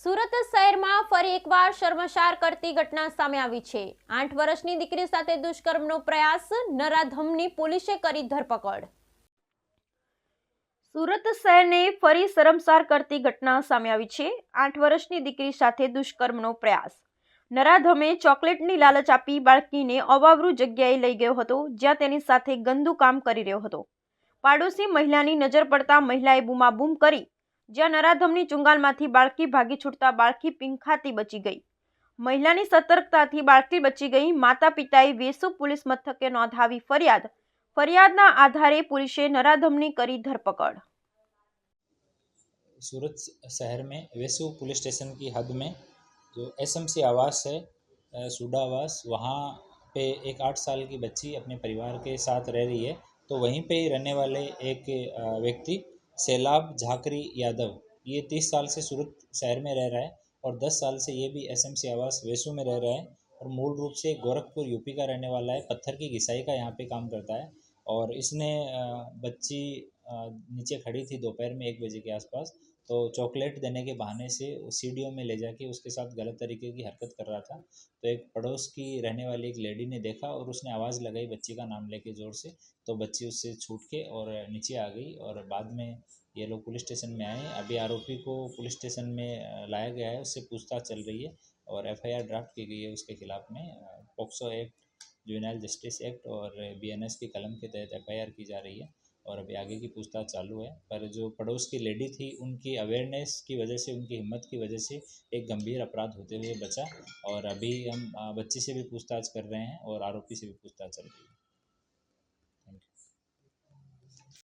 સુરત શહેરમાં ફરી એકવાર શર્મસાર કરતી ઘટના સામે આવી છે. આઠ વર્ષની દીકરી સાથે દુષ્કર્મનો પ્રયાસ, નરાધમની પોલીસે કરી ધરપકડ. સુરત શહેરને ફરી શરમસાર કરતી ઘટના સામે આવી છે. આઠ વર્ષની દીકરી સાથે દુષ્કર્મનો પ્રયાસ. નરાધમે ચોકલેટની લાલચ આપી બાળકીને અવાવરૂ જગ્યાએ લઈ ગયો હતો, જ્યાં તેની સાથે ગંદુ કામ કરી રહ્યો હતો. પાડોશી મહિલાની નજર પડતા મહિલાએ બૂમાબૂમ કરી જ્યાં નરાધમની ચુંગાલમાંથી બાળકી ભાગી છૂટતા બાળકી પીંખાતી બચી ગઈ મહિલાની સતર્કતાથી બાળકી બચી ગઈ માતા પિતાએ વેસુ પોલીસ મથકે નોંધાવી ફરિયાદ ફરિયાદના આધારે પોલીસે નરાધમની કરી ધરપકડ सूरत शहर में वेसु पुलिस स्टेशन की हद में जो एसएमसी आवास है अ, सूडा आवास वहाँ पे एक आठ साल की बच्ची अपने परिवार के साथ रह रही है तो वहीं पे ही रहने वाले एक अ, व्यक्ति सैलाब, झाकरी, यादव। ये तीस साल से सूरत शहर में रह रहा है और दस साल से ये भी एस एम सी आवास वैसू में रह रहा है और मूल रूप से गोरखपुर, यूपी का रहने वाला है। पत्थर की घिसाई का यहाँ पे काम करता है। और इसने बच्ची नीचे खड़ी थी दोपहर में एक बजे के आसपास तो चॉकलेट देने के बहाने से सीढ़ियों में ले जाके उसके साथ गलत तरीके की हरकत कर रहा था। तो एक पड़ोस की रहने वाली एक लेडी ने देखा और उसने आवाज़ लगाई बच्ची का नाम लेके ज़ोर से तो बच्ची उससे छूट के और नीचे आ गई और बाद में ये लोग पुलिस स्टेशन में आए। अभी आरोपी को पुलिस स्टेशन में लाया गया है, उससे पूछताछ चल रही है और एफआईआर ड्राफ्ट की गई है उसके खिलाफ में। POCSO act juvenile justice act और बी एन एस की कलम के तहत एफ़ आई आर की जा रही है और अभी आगे की पूछताछ चालू है। पर जो पड़ोस की लेडी थी, उनकी अवेयरनेस की वजह से, उनकी हिम्मत की वजह से एक गंभीर अपराध होते हुए बचा और अभी हम बच्ची से भी पूछताछ कर रहे हैं और आरोपी से भी पूछताछ चल रही है।